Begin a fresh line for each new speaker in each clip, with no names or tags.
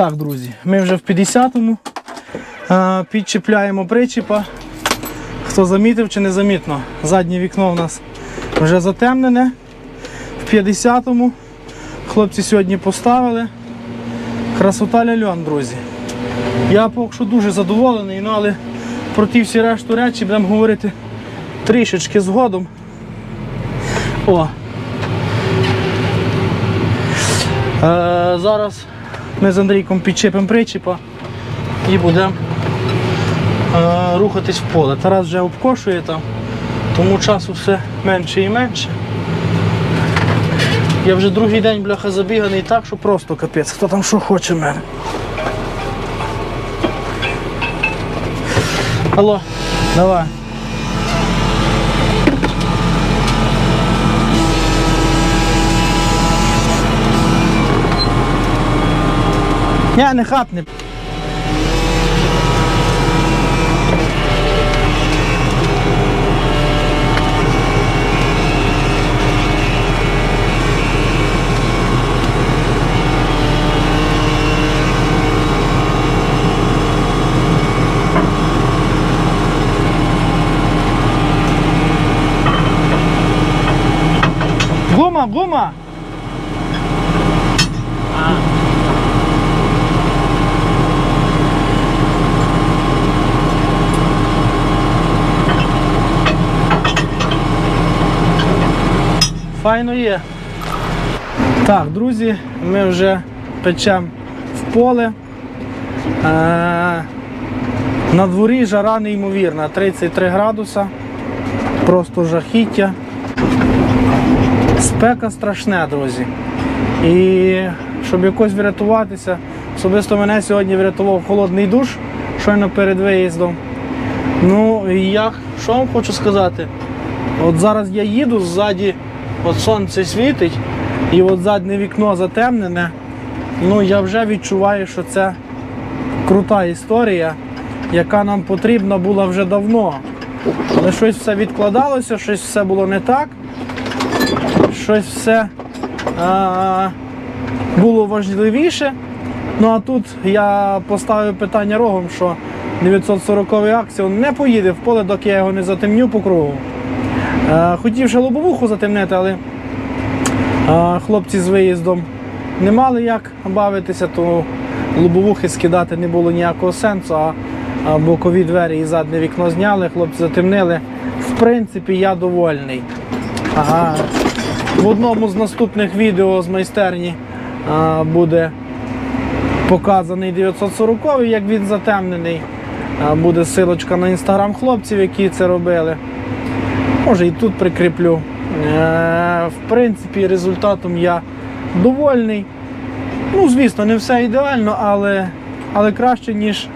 Так, друзі, ми вже в 50-му. Е, Підчіпляємо причіпа. Хто замітив чи не замітно, заднє вікно у нас вже затемнене. В 50-му хлопці сьогодні поставили. Красота ляльон, друзі. Я поки що дуже задоволений, ну, але про ті всі решту речі будемо говорити трішечки згодом. О. Е, зараз ми з Андрійком підчепимо причіпа і будемо е, рухатись в поле. Тарас вже обкошує там, тому часу все менше і менше. Я вже другий день бляха забіганий так, що просто капець. Хто там що хоче в мене. Алло, давай. Ні, не хапне. Гума, гума! Файно є. Так, друзі, ми вже печемо в поле. Е, на дворі жара неймовірна, 33 градуса. Просто жахіття. Спека страшне, друзі. І щоб якось врятуватися, особисто мене сьогодні врятував холодний душ, щойно перед виїздом. Ну, і я що вам хочу сказати? От зараз я їду ззаді, от сонце світить, і от заднє вікно затемнене. Ну, я вже відчуваю, що це крута історія, яка нам потрібна була вже давно. Але щось все відкладалося, щось все було не так щось все а, було важливіше. Ну а тут я поставив питання рогом, що 940 акціон не поїде в поле, доки я його не затемню по кругу. Е, хотів ще лобовуху затемнити, але е, хлопці з виїздом не мали як бавитися, то лобовухи скидати не було ніякого сенсу, а, бокові двері і заднє вікно зняли, хлопці затемнили. В принципі, я довольний. В одному з наступних відео з майстерні буде показаний 940 як він затемнений. Буде силочка на інстаграм хлопців, які це робили. Може і тут прикріплю. Е, в принципі, результатом я довольний. Ну, звісно, не все ідеально, але, але краще, ніж,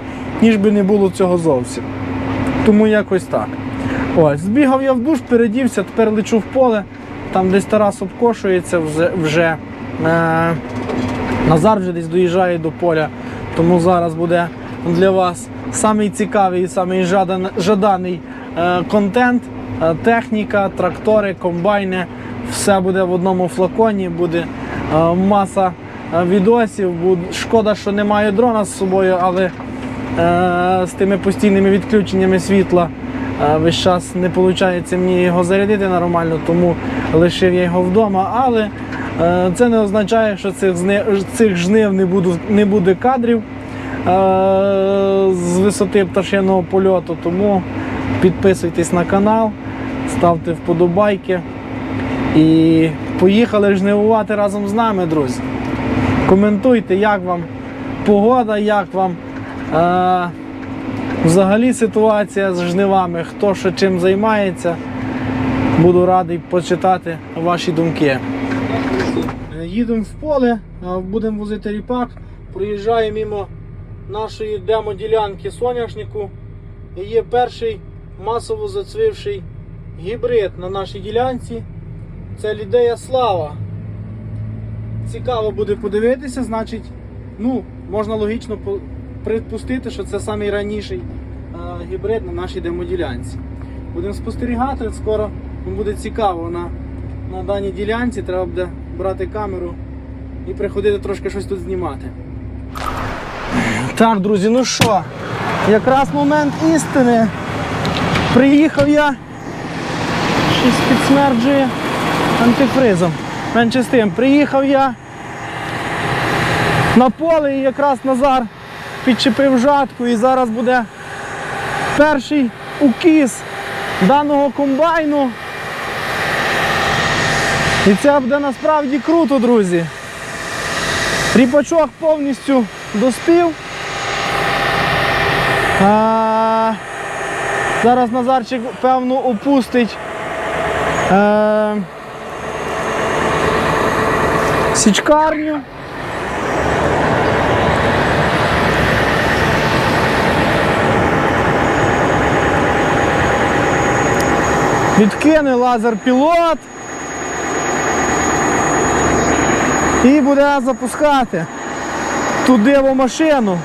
ніж би не було цього зовсім. Тому якось так. Ось, збігав я в душ, передівся, тепер лечу в поле. Там десь Тарас обкошується вже. вже. Е, Назар вже десь доїжджає до поля. Тому зараз буде для вас самий цікавий і самий жадан, жаданий е, контент, техніка, трактори, комбайни. Все буде в одному флаконі, буде е, маса е, відосів. Шкода, що немає дрона з собою, але е, з тими постійними відключеннями світла е, весь час не виходить мені його зарядити нормально, тому лишив я його вдома. Але е, це не означає, що цих, цих жнив не, буду, не буде кадрів е, з висоти пташиного польоту. Тому підписуйтесь на канал, ставте вподобайки і поїхали жнивувати разом з нами, друзі. Коментуйте, як вам погода, як вам е, взагалі ситуація з жнивами, хто що чим займається. Буду радий почитати ваші думки. Їдемо в поле, будемо возити ріпак. Проїжджаємо мимо нашої демо-ділянки соняшнику. Є перший масово зацвівший гібрид на нашій ділянці. Це лідея слава. Цікаво буде подивитися, значить, ну, можна логічно припустити, що це найранніший е, гібрид на нашій демоділянці. Будемо спостерігати, скоро буде цікаво на, на даній ділянці. Треба буде брати камеру і приходити трошки щось тут знімати. Так, друзі, ну що, якраз момент істини. Приїхав я. Щось підсмерджує антифризом. Менше з тим, приїхав я на поле і якраз Назар підчепив жатку і зараз буде перший укіс даного комбайну. І це буде насправді круто, друзі. Ріпачок повністю доспів. А, зараз Назарчик, певно, опустить е, січкарню. Відкине лазер пілот. І буде запускати туди в машину.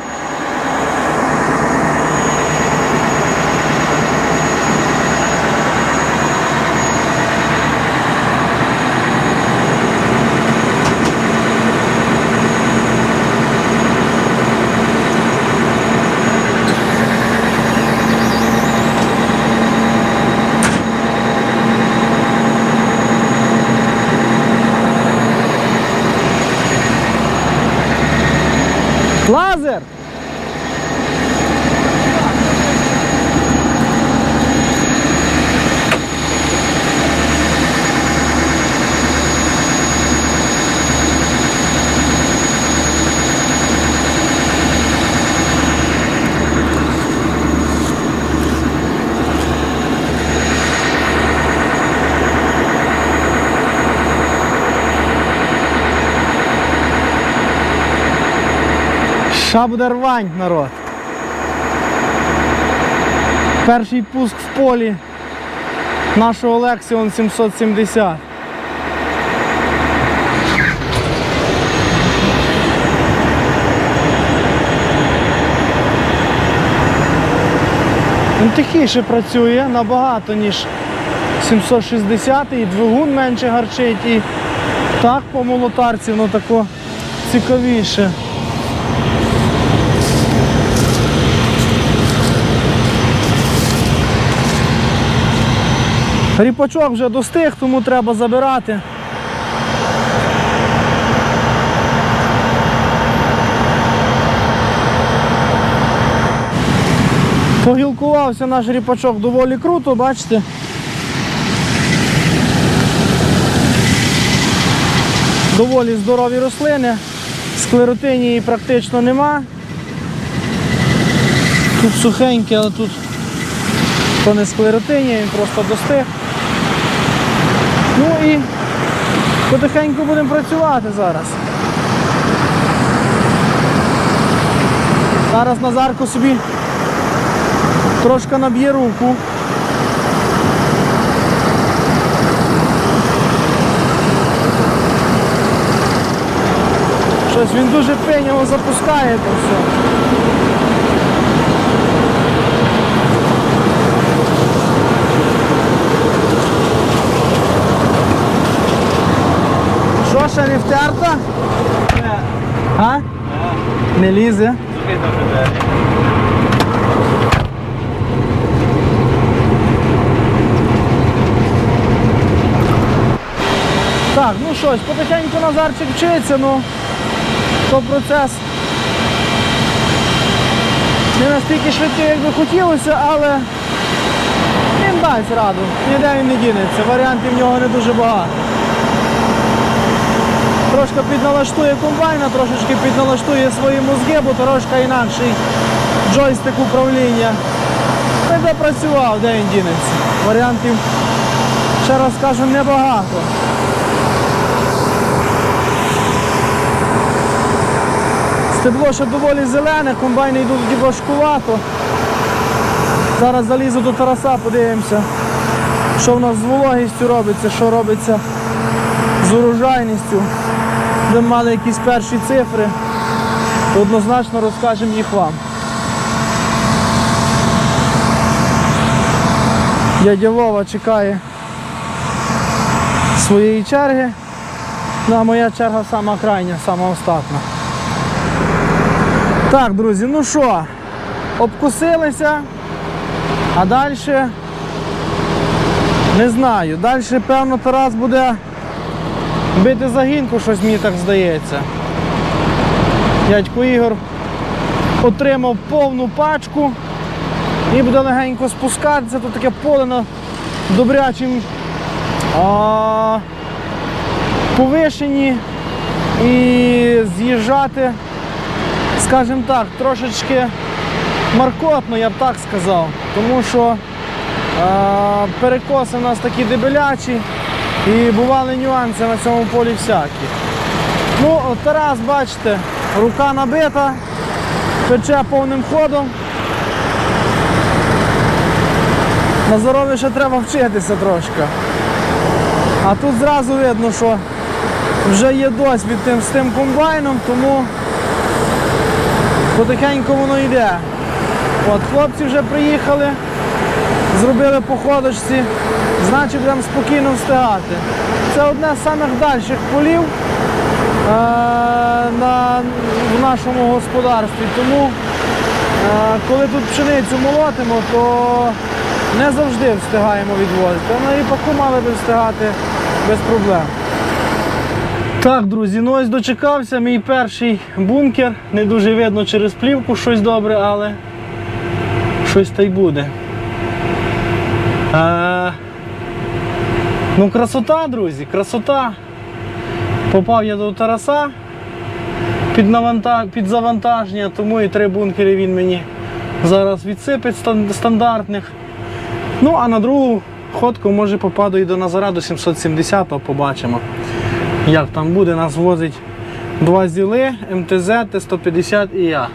Лазер! Ша буде народ. Перший пуск в полі нашого Lexion 770. Він тихіше працює набагато, ніж 760 і двигун менше гарчить і так по молотарці воно тако цікавіше. Ріпачок вже достиг, тому треба забирати. Погілкувався наш ріпачок доволі круто, бачите. Доволі здорові рослини, склеротинії практично нема. Тут сухеньке, але тут то не склеротинія, він просто достиг. Ну і потихеньку будемо працювати зараз. Зараз Назарко собі трошки наб'є руку. Щось він дуже пеняво запускає то все. Що ще не втерта? А? Не лізе. Так, ну щось, потихеньку Назарчик вчиться, ну то процес не настільки швидкий, як би хотілося, але він дасть раду. Ніде він не дінеться. Варіантів в нього не дуже багато. Трошки підналаштує комбайна, трошечки підналаштує свої мозги, бо трошки інакший джойстик управління. Та й де працював, де він дінеться. Варіантів, ще раз кажу, небагато. Стебло ще доволі зелене, комбайни йдуть важкувато. Зараз залізу до Тараса, подивимося, що в нас з вологістю робиться, що робиться з урожайністю. Де мали якісь перші цифри, то однозначно розкажемо їх вам. Дядя Вова чекає своєї черги. Ну а моя черга сама крайня, сама остатня. Так, друзі, ну що, обкусилися, а далі не знаю. Далі, певно, Тарас буде бити загінку, щось мені так здається. Дядько Ігор отримав повну пачку і буде легенько спускатися. Тут таке поле на добрячим а, повишенні і з'їжджати, скажімо так, трошечки маркотно, я б так сказав, тому що а, перекоси у нас такі дебелячі і бували нюанси на цьому полі всякі. Ну, Тарас, бачите, рука набита, пече повним ходом. На здоров'я ще треба вчитися трошки. А тут зразу видно, що вже є досвід тим, з тим комбайном, тому потихеньку воно йде. От, хлопці вже приїхали, зробили по ходочці, значить будемо спокійно встигати. Це одне з самих дальших полів е, на, в нашому господарстві. Тому е, коли тут пшеницю молотимо, то не завжди встигаємо відвозити. На ріпаку мали би встигати без проблем. Так, друзі, ну ось дочекався мій перший бункер. Не дуже видно через плівку щось добре, але щось та й буде. Е, ну, красота, друзі, красота. Попав я до Тараса під, наванта... під завантаження, тому і три бункери він мені зараз відсипить стандартних. Ну, а на другу ходку може попаду і до Назара до 770-го, побачимо. Як там буде, нас возить два зіли, МТЗ, Т-150 і я.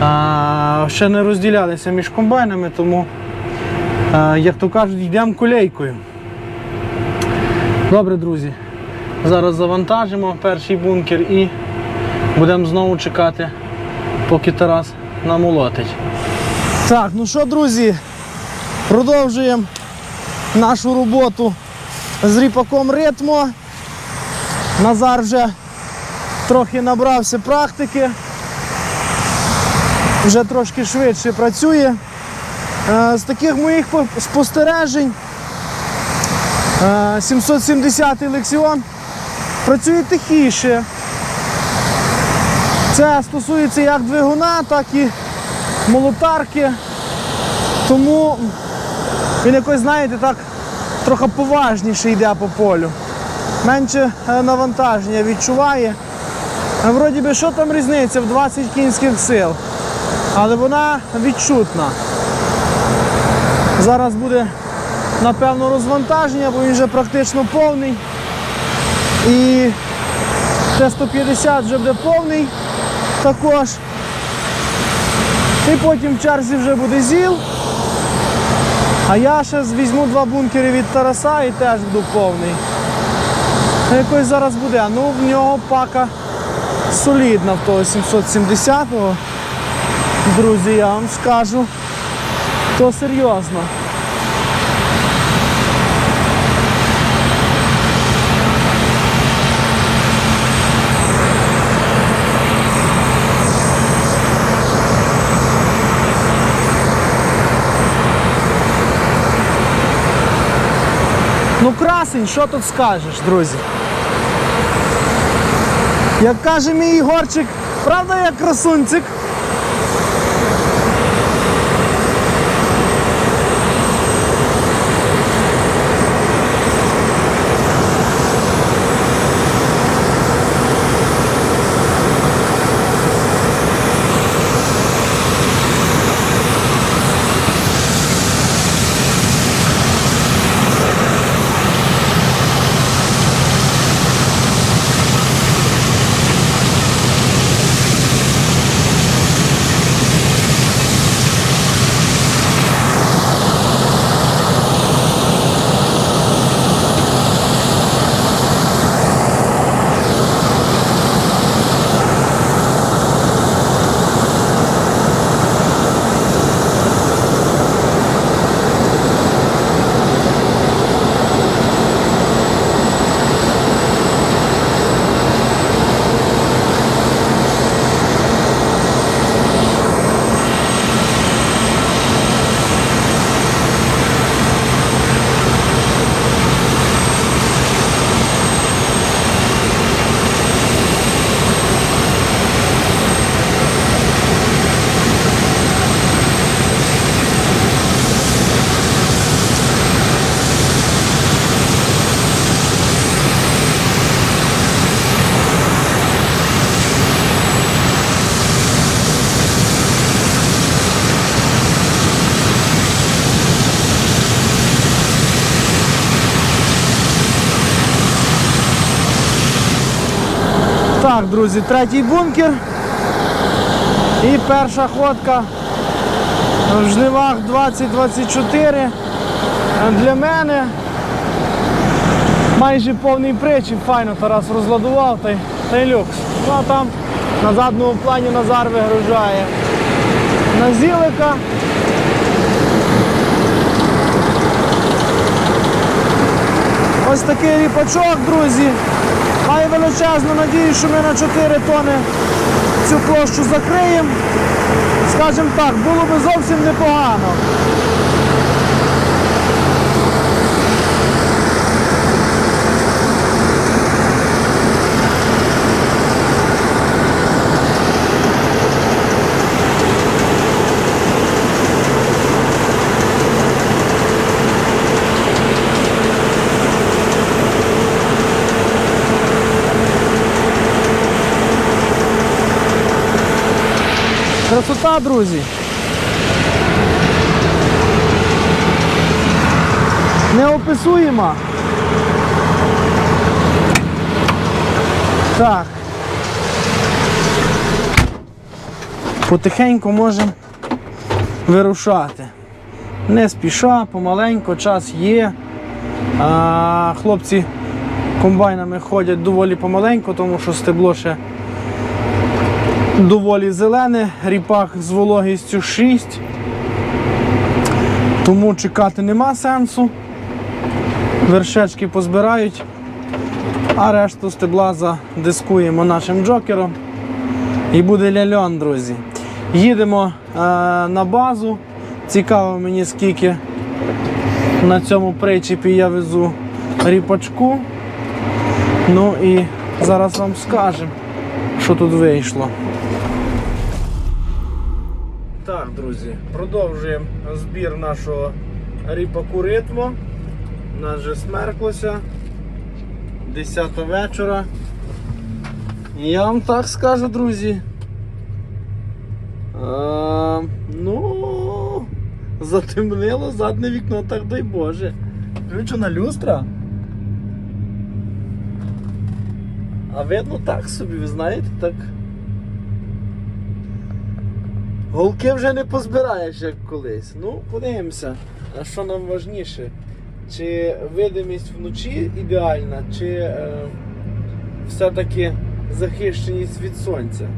А, ще не розділялися між комбайнами, тому, як то кажуть, йдемо колейкою. Добре, друзі. Зараз завантажимо перший бункер і будемо знову чекати, поки Тарас намолотить. Так, ну що, друзі, продовжуємо нашу роботу з ріпаком ритмо. Назар вже трохи набрався практики, вже трошки швидше працює. З таких моїх спостережень е, 770 Лексіон працює тихіше. Це стосується як двигуна, так і молотарки. Тому він якось, знаєте, так трохи поважніше йде по полю. Менше е, навантаження відчуває. Вроді би, що там різниця в 20 кінських сил. Але вона відчутна. Зараз буде напевно розвантаження, бо він вже практично повний. І Т-150 вже буде повний також. І потім в черзі вже буде ЗІЛ. А я ще візьму два бункери від Тараса і теж буду повний. Якось зараз буде. Ну в нього пака солідна в того 770-го. Друзі, я вам скажу. То серйозно. Ну красень, що тут скажеш, друзі? Як каже мій Ігорчик, правда як красунцик? Так, друзі, третій бункер. І перша ходка в жнивах 2024. Для мене майже повний причіп, файно Тарас розладував та й, та й люкс. Ну а там на задному плані Назар вигружає на зілика. Ось такий ріпачок, друзі. Маю величезну надію, що ми на 4 тони цю площу закриємо. Скажімо так, було би зовсім непогано. Красота, друзі. Неописуєма. Так. Потихеньку можемо вирушати. Не спіша, помаленько, час є. А, хлопці комбайнами ходять доволі помаленько, тому що стебло ще доволі зелене, ріпак з вологістю 6. Тому чекати нема сенсу. Вершечки позбирають, а решту стебла задискуємо нашим джокером. І буде ляльон, друзі. Їдемо е, на базу. Цікаво мені скільки на цьому причепі я везу ріпачку. Ну і зараз вам скажемо, що тут вийшло. Так, друзі, продовжуємо збір нашого ріпаку ритму. У Нас вже смерклося. 10 вечора. І я вам так скажу, друзі. А, ну, затемнило заднє вікно, так дай Боже. Включена люстра. А видно так собі, ви знаєте, так. Голки вже не позбираєш, як колись. Ну, подивимося, а що нам важніше? Чи видимість вночі ідеальна, чи е, все-таки захищеність від сонця?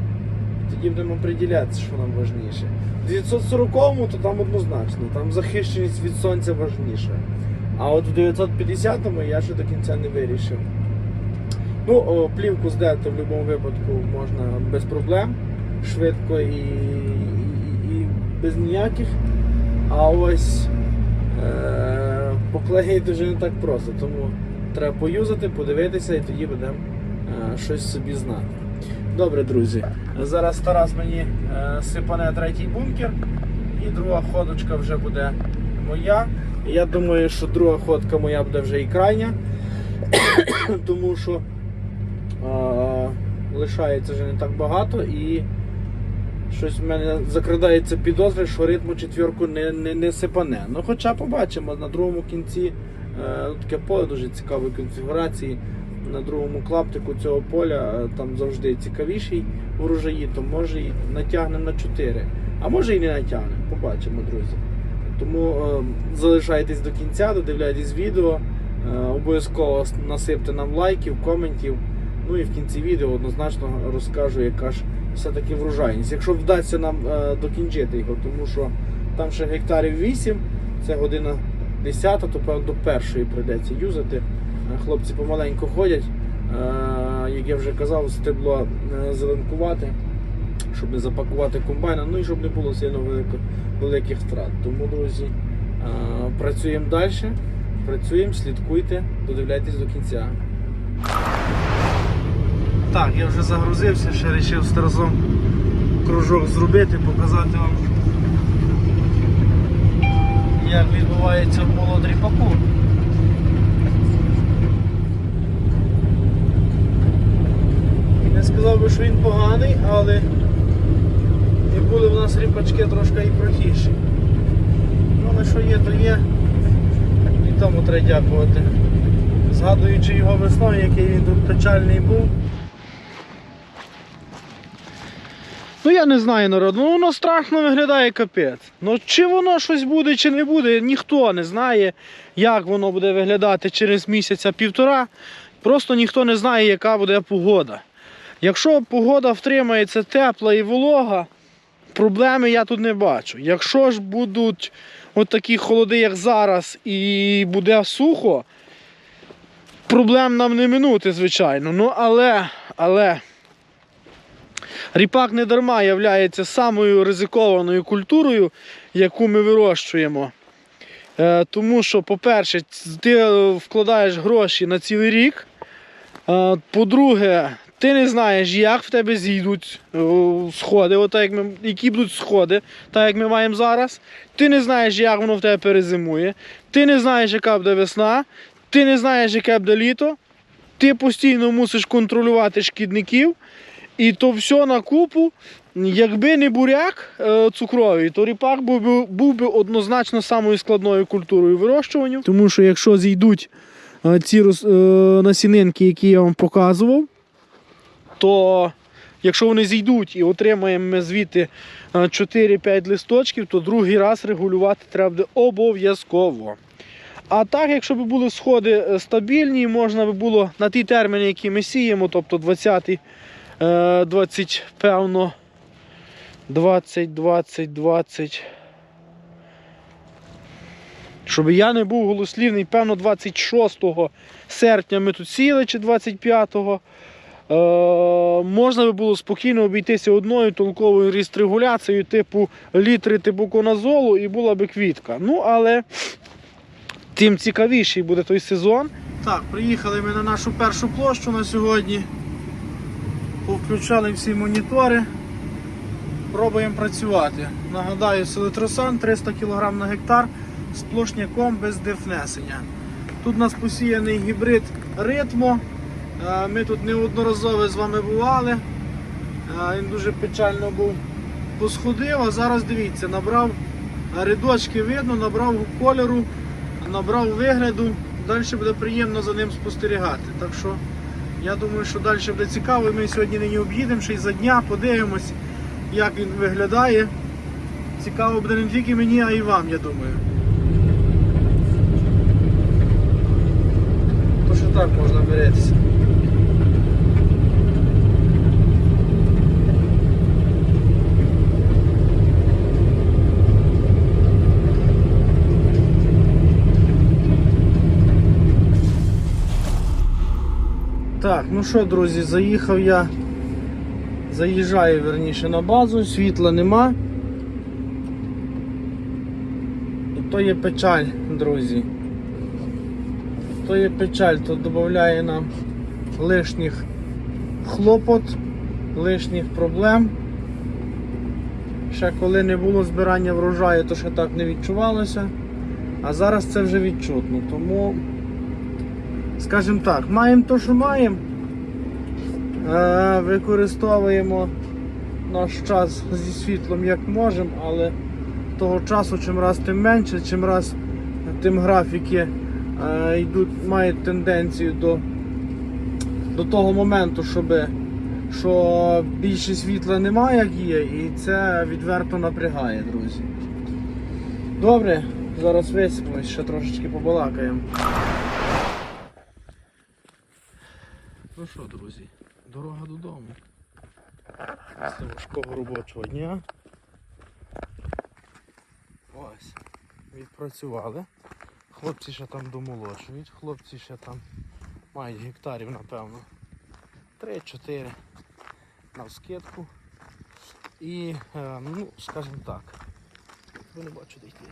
Тоді будемо приділятися, що нам важніше. В 940-му то там однозначно, там захищеність від сонця важніша. А от в 950-му я ще до кінця не вирішив. Ну, плівку здати в будь-якому випадку можна без проблем, швидко і, і, і без ніяких. А ось е, поклеїти вже не так просто, тому треба поюзати, подивитися і тоді будемо е, щось собі знати. Добре, друзі. Зараз Тарас мені е, сипане третій бункер, і друга ходочка вже буде моя. Я думаю, що друга ходка моя буде вже і крайня, тому що лишається вже не так багато і щось в мене закрадається підозри, що ритму четвірку не, не, не сипане. Ну хоча побачимо, на другому кінці е, таке поле дуже цікавої конфігурації. На другому клаптику цього поля е, там завжди цікавіший врожаї, то може і натягнемо на 4. А може і не натягнемо, побачимо, друзі. Тому е, залишайтесь до кінця, додивляйтесь відео, е, обов'язково насипте нам лайків, коментів. Ну і в кінці відео однозначно розкажу, яка ж все-таки врожайність. Якщо вдасться нам е, докінчити його, тому що там ще гектарів 8, це година 10, то певно до першої прийдеться юзати. Е, Хлопці помаленьку ходять, е, як я вже казав, стебло зеленкувати, щоб не запакувати комбайна, ну і щоб не було сильно велико, великих втрат. Тому, друзі, працюємо далі, працюємо, слідкуйте, додивляйтесь до кінця. Так, я вже загрузився, ще вирішив з Тарасом кружок зробити, показати вам, як відбувається молод ріпаку. Не сказав би, що він поганий, але і були в нас ріпачки трошки і прохіші. Ну, але що є, то є. І тому треба дякувати. Згадуючи його весною, який він тут печальний був. Ну я не знаю народ, ну воно страшно виглядає капець. Ну чи воно щось буде, чи не буде, ніхто не знає, як воно буде виглядати через місяця півтора. Просто ніхто не знає, яка буде погода. Якщо погода втримається тепла і волога, проблеми я тут не бачу. Якщо ж будуть от такі холоди, як зараз, і буде сухо, проблем нам не минути, звичайно. Ну але, але ріпак не дарма є самою ризикованою культурою, яку ми вирощуємо. Е, тому що, по-перше, ти вкладаєш гроші на цілий рік. Е, По-друге, ти не знаєш, як в тебе зійдуть е, сходи, отак, як ми, які будуть сходи, так як ми маємо зараз. Ти не знаєш, як воно в тебе перезимує. Ти не знаєш, яка буде весна, ти не знаєш, яке буде літо. Ти постійно мусиш контролювати шкідників. І то все на купу. Якби не буряк е, цукровий, то ріпак був би, був би однозначно самою складною культурою вирощування. Тому що якщо зійдуть е, ці роз- е, насінинки, які я вам показував, то якщо вони зійдуть і отримаємо ми звідти е, 4-5 листочків, то другий раз регулювати треба буде обов'язково. А так, якщо б були сходи стабільні, можна би було на ті терміни, які ми сіємо, тобто 20, е, 20, певно, 20, 20, 20. Щоб я не був голослівний, певно, 26 серпня ми тут сіяли чи 25-го. Е, можна би було спокійно обійтися одною толковою рістрегуляцією, типу літри типу коназолу, і була би квітка. Ну, але тим цікавіший буде той сезон. Так, приїхали ми на нашу першу площу на сьогодні. Повключали всі монітори. Пробуємо працювати. Нагадаю, селитросан 300 кг на гектар з плошняком без дифнесення. Тут у нас посіяний гібрид ритмо. Е, Ми тут неодноразово з вами бували. Е, Він дуже печально був посходив, а зараз дивіться, набрав рядочки видно, набрав кольору, набрав вигляду. Далі буде приємно за ним спостерігати. Так що я думаю, що далі буде цікаво. Ми сьогодні нині об'їдемо ще й за дня, подивимось, як він виглядає. Цікаво буде не тільки мені, а й вам, я думаю. То що так можна миритися. Так, ну що, друзі, заїхав я. Заїжджаю верніше на базу, світла нема. І то є печаль, друзі. То є печаль, то додає нам лишніх хлопот, лишніх проблем. Ще коли не було збирання врожаю, то ще так не відчувалося. А зараз це вже відчутно. Тому, скажімо так, маємо то, що маємо. Е, використовуємо наш час зі світлом як можемо, але того часу чим раз тим менше, чим раз тим графіки е, йдуть, мають тенденцію до, до того моменту, щоб, що більше світла немає, як є, і це відверто напрягає, друзі. Добре, зараз висипемось, ще трошечки побалакаємо. Ну що, друзі, дорога додому. Після важкого робочого дня. Ось. Відпрацювали. Хлопці ще там домолочують, хлопці ще там мають гектарів, напевно. 3-4 на скидку. І, е, ну, скажімо так, ви не бачу де йти.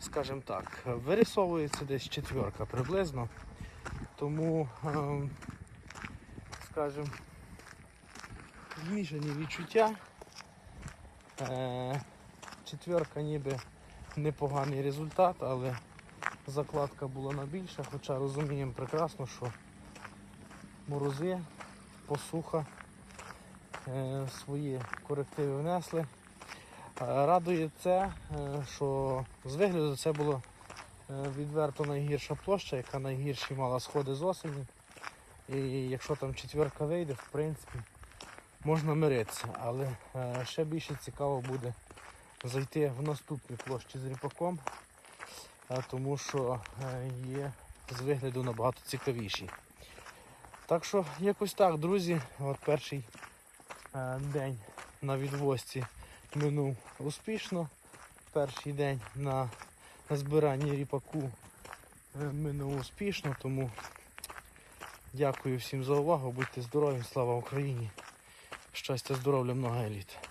Скажімо так, вирисовується десь четверка приблизно. Тому ем, змішані відчуття. Е, четверка ніби непоганий результат, але закладка була на більше, хоча розуміємо прекрасно, що морози, посуха е, свої корективи внесли. Е, Радує це, що з вигляду це була е, відверто найгірша площа, яка найгірші мала сходи з осені. І якщо там четверка вийде, в принципі, можна миритися. Але е, ще більше цікаво буде зайти в наступні площі з ріпаком, е, тому що е, є з вигляду набагато цікавіші. Так що якось так, друзі, от перший день на відвозці минув успішно. Перший день на, збиранні ріпаку минув успішно, тому дякую всім за увагу. Будьте здорові, слава Україні! Щастя, здоров'я, много еліт.